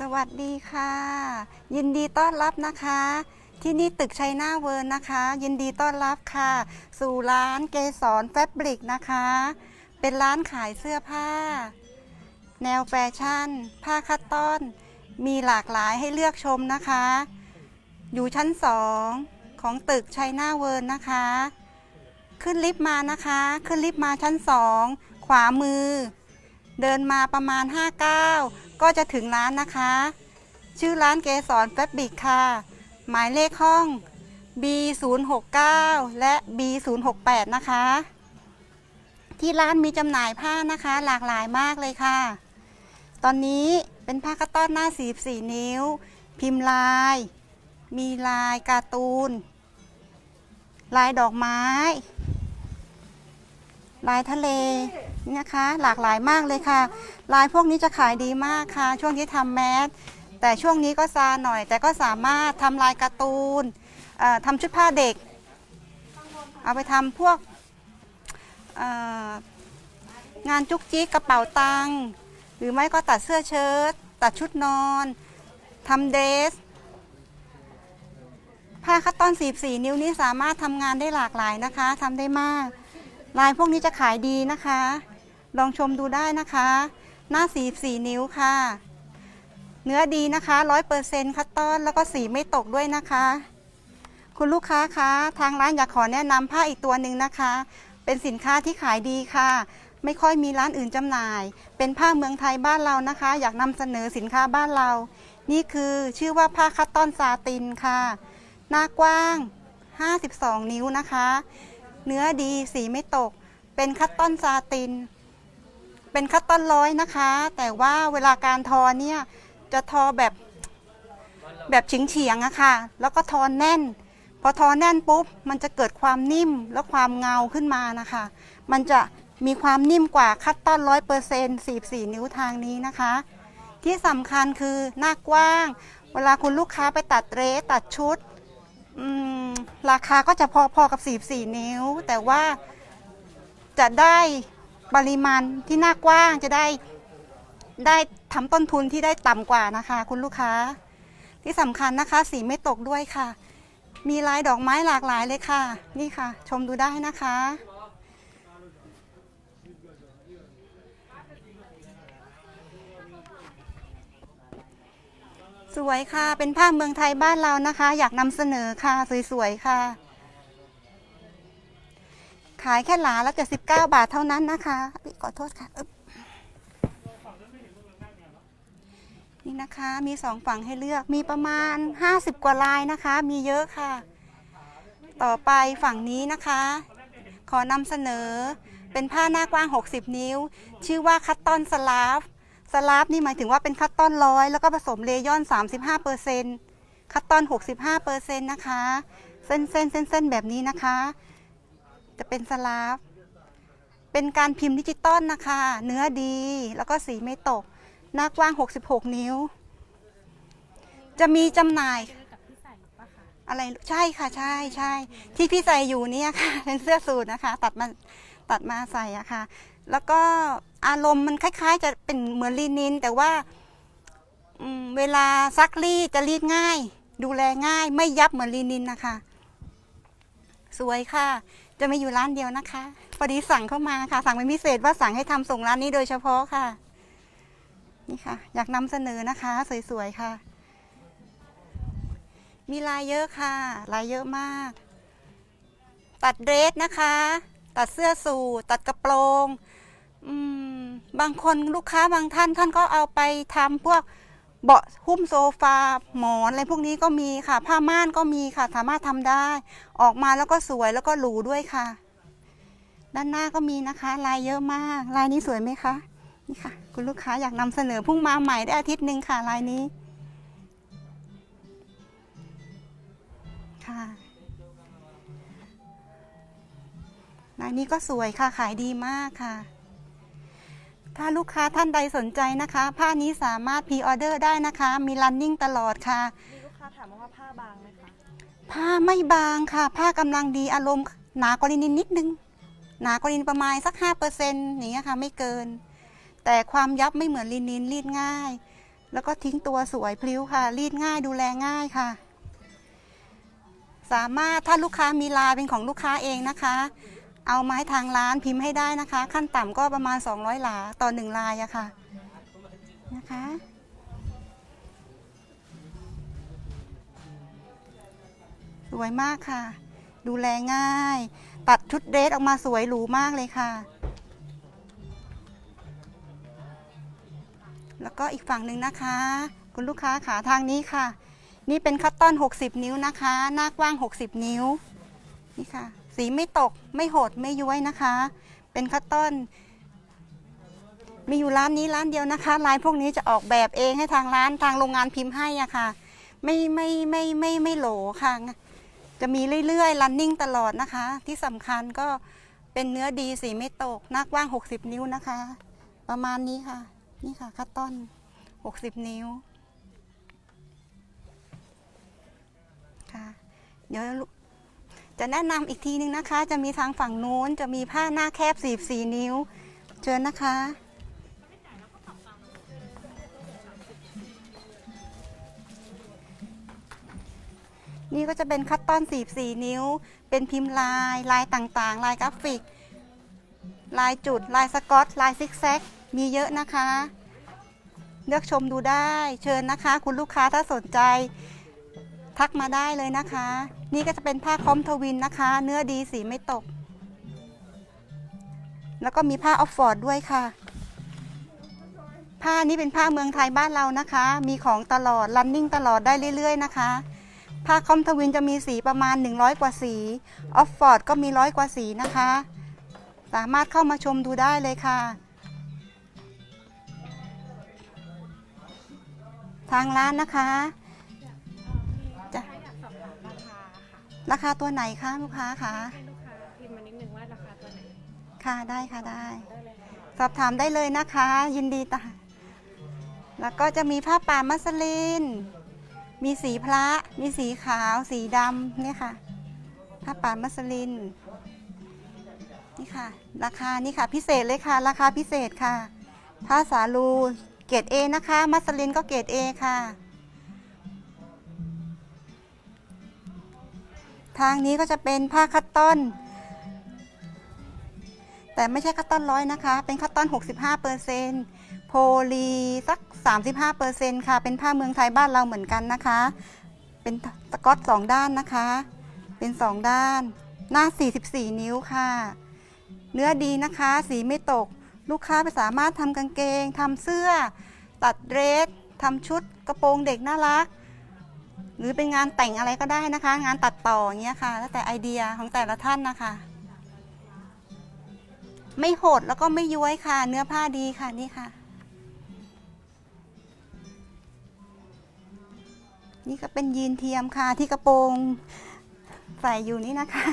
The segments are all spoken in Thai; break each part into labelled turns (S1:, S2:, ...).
S1: สวัสดีค่ะ ยินดีต้อนรับนะคะ ที่นี่ตึกชัยนาเวิร์นนะคะ ยินดีต้อนรับค่ะ สู่ร้านเกสรแฟบริกนะคะ เป็นร้านขายเสื้อผ้า แนวแฟชั่น ผ้าคัตตอน มีหลากหลายให้เลือกชมนะคะ อยู่ชั้นสองของตึกชัยนาเวิร์นนะคะ ขึ้นลิฟต์มานะคะ ขึ้นลิฟต์มาชั้นสองขวามือเดินมาประมาณ5ก้าว ก็จะถึงร้านนะคะ ชื่อร้านเกสรแฟบบิกค่ะ หมายเลขห้อง B069 และ B068 นะคะ ที่ร้านมีจำหน่ายผ้านะคะ หลากหลายมากเลยค่ะ ตอนนี้เป็นผ้าคัตตอนหน้า 44 นิ้ว พิมพ์ลาย มีลายการ์ตูน ลายดอกไม้ ลายทะเล นะคะ หลากหลายมากเลยค่ะ ลายพวกนี้จะขายดีมากค่ะ ช่วงที่ทำแมสแต่ช่วงนี้ก็ซาหน่อย แต่ก็สามารถทำลายการ์ตูนทำชุดผ้าเด็ก เอาไปทำพวกงานจุกจิกกระเป๋าตังหรือไม่ก็ตัดเสื้อเชิ้ตตัดชุดนอนทำเดรสผ้าคัตตอน 44 นิ้วนี้สามารถทำงานได้หลากหลายนะคะทำได้มาก ลายพวกนี้จะขายดีนะคะ ลองชมดูได้นะคะ หน้า44นิ้วค่ะ เนื้อดีนะคะ100%คัตตอนแล้วก็สีไม่ตกด้วยนะคะ คุณลูกค้าคะทางร้านอยากขอแนะนำผ้าอีกตัวหนึ่งนะคะ เป็นสินค้าที่ขายดีค่ะ ไม่ค่อยมีร้านอื่นจำหน่าย เป็นผ้าเมืองไทยบ้านเรานะคะ อยากนำเสนอสินค้าบ้านเรา นี่คือชื่อว่าผ้าคัตตอนซาตินค่ะ หน้ากว้าง 52 นิ้วนะคะ เนื้อดีสีไม่ตก เป็นคัตตอนซาติน เป็นคัตตอนร้อยนะคะ แต่ว่าเวลาการทอเนี่ยจะทอแบบแบบเฉียงๆอะค่ะ แล้วก็ทอแน่น พอทอแน่นปุ๊บ มันจะเกิดความนิ่มและความเงาขึ้นมานะคะ มันจะมีความนิ่มกว่าคัตตอนร้อยเปอร์เซ็นต์สี่สี่นิ้วทางนี้นะคะ ที่สำคัญคือหน้ากว้าง เวลาคุณลูกค้าไปตัดเรสตัดชุด ราคาก็จะพอๆกับ 44 นิ้ว แต่ว่าจะได้ ปริมาณที่หน้ากว้างจะได้ได้ทำต้นทุนที่ได้ต่ำกว่านะคะ คุณลูกค้า ที่สำคัญนะคะ สีไม่ตกด้วยค่ะ มีลายดอกไม้หลากหลายเลยค่ะ นี่ค่ะ ชมดูได้นะคะ สวยค่ะเป็นผ้าเมืองไทยบ้านเรานะคะ อยากนำเสนอค่ะ สวยๆค่ะ ขายแค่หลาละ79บเก้าบาทเท่านั้นนะคะขอโทษค่ะนี่นะคะมีสองฝั่งให้เลือกมีประมาณ50กว่าลายนะคะ มีเยอะค่ะ ต่อไปฝั่งนี้นะคะ ขอนำเสนอเป็นผ้าหน้ากว้าง 60 นิ้ว ชื่อว่าคัตตอนสลาฟสลาฟนี่หมายถึงว่าเป็นคัตตอนร้อยแล้วก็ผสมเลยอน 35เปอร์เซ็นต์คัตตอน 65เปอร์เซ็นต์นะคะ เส้นเส้นเส้นเส้นแบบนี้นะคะ จะเป็นสลาฟเป็นการพิมพ์ดิจิตอลนะคะ เนื้อดีแล้วก็สีไม่ตก หน้ากว้าง 66 นิ้ว จะมีจำหน่าย อะไรใช่ค่ะ ใช่ใช่ที่พี่ใส่อยู่เนี่ยค่ะ เป็นเสื้อสูทนะคะ ตัดมาตัดมาใส่อะค่ะ แล้วก็อารมณ์มันคล้ายๆ จะเป็นเหมือนลีนิน แต่ว่าเวลาซักรีดจะรีดง่าย ดูแลง่าย ไม่ยับเหมือนลีนินนะคะ สวยค่ะ จะไม่อยู่ร้านเดียวนะคะพอดีสั่งเข้ามาค่ะ สั่งเป็นพิเศษว่าสั่งให้ทำส่งร้านนี้โดยเฉพาะค่ะ นี่ค่ะ อยากนำเสนอนะคะ สวยๆค่ะ มีลายเยอะค่ะ ลายเยอะมาก ตัดเดรสนะคะ ตัดเสื้อสูทตัดกระโปรง อืม บางคนลูกค้าบางท่านท่านก็เอาไปทำพวก เบาะหุ้มโซฟาหมอนอะไรพวกนี้ก็มีค่ะ ผ้าม่านก็มีค่ะ สามารถทำได้ ออกมาแล้วก็สวยแล้วก็หรูด้วยค่ะ ด้านหน้าก็มีนะคะ ลายเยอะมาก ลายนี้สวยไหมคะนี่ค่ะ คุณลูกค้าอยากนำเสนอพุ่งมาใหม่ได้อาทิตย์หนึ่งค่ะลายนี้ค่ะลายนี้ก็สวยค่ะขายดีมากค่ะ ถ้าลูกค้าท่านใดสนใจนะคะ ผ้านี้สามารถพรีออเดอร์ได้นะคะ มีรันนิ่งตลอดค่ะ
S2: มีลูกค้าถามมาว่าผ้าบางไหมคะ
S1: ผ้าไม่บางค่ะ ผ้ากำลังดีอารมณ์หนากว่าลินินนิดนึง หนากว่าลินินประมาณสักห้าเปอร์เซ็นต์อย่างเงี้ยค่ะ ไม่เกิน แต่ความยับไม่เหมือนลินินรีดง่าย แล้วก็ทิ้งตัวสวยพลิ้วค่ะ รีดง่ายดูแลง่ายค่ะ สามารถถ้าลูกค้ามีลายเป็นของลูกค้าเองนะคะ เอามาให้ทางร้านพิมพ์ให้ได้นะคะ ขั้นต่ำก็ประมาณ 200 หลาต่อหนึ่งลายอะค่ะนะคะสวยมากค่ะ ดูแลง่าย ตัดชุดเดรสออกมาสวยหรูมากเลยค่ะ แล้วก็อีกฝั่งหนึ่งนะคะ คุณลูกค้าขาทางนี้ค่ะ นี่เป็นคัตตอน 60 นิ้วนะคะ หน้ากว้าง 60 นิ้ว นี่ค่ะ สีไม่ตกไม่โหดไม่ย้วยนะคะ เป็นคัตตอน มีอยู่ร้านนี้ร้านเดียวนะคะ ลายพวกนี้จะออกแบบเองให้ทางร้านทางโรงงานพิมพ์ให้อะค่ะ ไม่ไม่ไม่ไม่ไม่โหลค่ะ จะมีเรื่อยๆ running ตลอดนะคะ ที่สำคัญก็เป็นเนื้อดีสีไม่ตกน้ากว้าง 60 นิ้วนะคะ ประมาณนี้ค่ะ นี่ค่ะคัตตอน 60 นิ้วค่ะเดี๋ยว จะแนะนำอีกทีนึงนะคะ จะมีทางฝั่งนู้นจะมีผ้าหน้าแคบ44นิ้ว เชิญนะคะ นี่ก็จะเป็นคัตตอน 44 นิ้ว เป็นพิมพ์ลาย ลายต่างๆ ลายกราฟิก ลายจุด ลายสกอต ลายซิกแซก มีเยอะนะคะ เลือกชมดูได้ เชิญนะคะ คุณลูกค้าถ้าสนใจ ทักมาได้เลยนะคะ นี่ก็จะเป็นผ้าคอมทวินนะคะ เนื้อดีสีไม่ตก แล้วก็มีผ้าออฟฟอร์ดด้วยค่ะ ผ้านี้เป็นผ้าเมืองไทยบ้านเรานะคะ มีของตลอดรันนิ่งตลอดได้เรื่อย ๆ นะคะผ้าคอมทวินจะมีสีประมาณ 100 กว่าสี ออฟฟอร์ดก็มีร้อยกว่าสีนะคะ สามารถเข้ามาชมดูได้เลยค่ะ ทางร้านนะคะจะ
S2: ราคา
S1: ตัวไหนคะลูกค้าคะ
S2: ให้ลูกค้าพิมพ์มานิดนึงว่าราคาตัวไหน
S1: ค่ะได้ค่ะได้
S2: ได้เลยค่ะ
S1: สอบถามได้เลยนะคะ ยินดีตาแล้วก็จะมีผ้าป่ามัสลิน มีสีพระ มีสีขาว สีดำเนี่ยค่ะ ผ้าป่ามัสลิน นี่ค่ะ ราคานี่ค่ะ พิเศษเลยค่ะ ราคาพิเศษค่ะ ผ้าสาลูเกรดเอนะคะ มัสลินก็เกรดเอค่ะ ทางนี้ก็จะเป็นผ้าคัตตอน แต่ไม่ใช่คัตตอนร้อยนะคะ เป็นคัตตอน 65เปอร์เซนต์โพลีสัก 35เปอร์เซนต์ค่ะ เป็นผ้าเมืองไทยบ้านเราเหมือนกันนะคะ เป็นสกอตสองด้านนะคะ เป็นสองด้าน หน้า 44 นิ้วค่ะ เนื้อดีนะคะ สีไม่ตก ลูกค้าไปสามารถทำกางเกงทำเสื้อ ตัดเดรสทำชุดกระโปรงเด็กน่ารัก หรือเป็นงานแต่งอะไรก็ได้นะคะ งานตัดต่อเงี้ยค่ะแล้วแต่ไอเดียของแต่ละท่านนะคะ ไม่โหดแล้วก็ไม่ย้วยค่ะ เนื้อผ้าดีค่ะนี่ค่ะ นี่ก็เป็นยีนเทียมค่ะที่กระโปรงใส่อยู่นี่นะคะ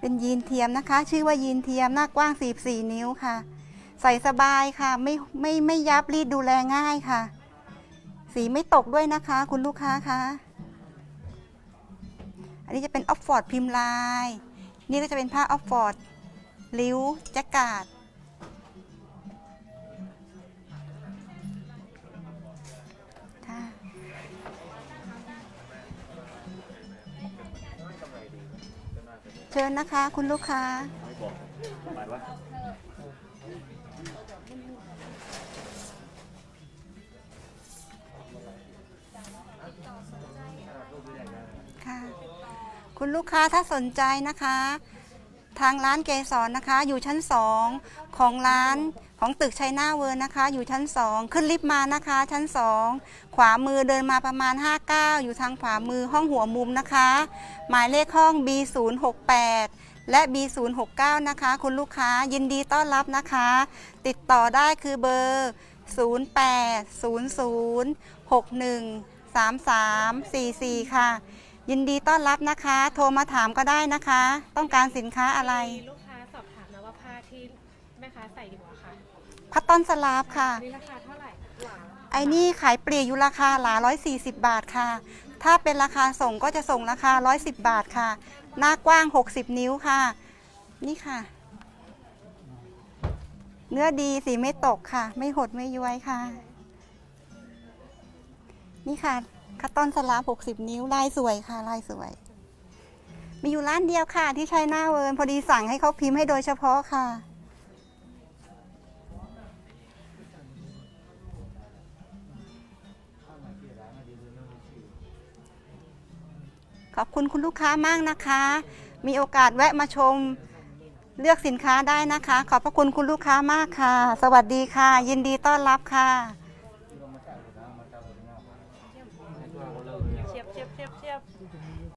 S1: เป็นยีนเทียมนะคะ ชื่อว่ายีนเทียมหน้ากว้าง 44 นิ้วค่ะ ใส่สบายค่ะ ไม่ไม่ไม่ยับรีดดูแลง่ายค่ะ สีไม่ตกด้วยนะคะ คุณลูกค้าคะอันนี้จะเป็นออฟฟอร์ดพิมพ์ลาย นี่ก็จะเป็นผ้าออฟฟอร์ดริ้วแจ็คกาดเชิญนะคะ คุณลูกค้า คุณลูกค้าถ้าสนใจนะคะ ทางร้านเกสรนะคะ อยู่ชั้น2ของร้านของตึกชัยนาเวิร์นะคะ อยู่ชั้น2ขึ้นลิฟต์มานะคะ ชั้น2ขวามือเดินมาประมาณ 59 อยู่ทางขวามือห้องหัวมุมนะคะ หมายเลขห้อง B068 และ B069 นะคะ คุณลูกค้ายินดีต้อนรับนะคะ ติดต่อได้คือเบอร์ 0800613344 ค่ะ ยินดีต้อนรับนะคะ โทรมาถามก็ได้นะคะ ต้องการสินค้าอะไร
S2: มีลูกค้าสอบถามนะว่าผ้าที่แม่ค้าใส่อยู่อะค่ะ
S1: พัตตอนสลาฟค่ะ
S2: นี่ราคาเท่าไหร่หลา
S1: ไอ้นี่ขายปลีกอยู่ราคาหลา140 บาทค่ะ ถ้าเป็นราคาส่งก็จะส่งราคา 110 บาทค่ะ หน้ากว้าง 60 นิ้วค่ะ นี่ค่ะ เนื้อดีสีไม่ตกค่ะ ไม่หดไม่ย้วยค่ะ นี่ค่ะ คัตตอนสลับ60นิ้วลายสวยค่ะลายสวย มีอยู่ร้านเดียวค่ะ ที่ใช้หน้าเวิร์นพอดีสั่งให้เขาพิมพ์ให้โดยเฉพาะค่ะ ขอบคุณคุณลูกค้ามากนะคะ มีโอกาสแวะมาชมเลือกสินค้าได้นะคะ ขอบพระคุณคุณลูกค้ามากค่ะ สวัสดีค่ะ ยินดีต้อนรับค่ะ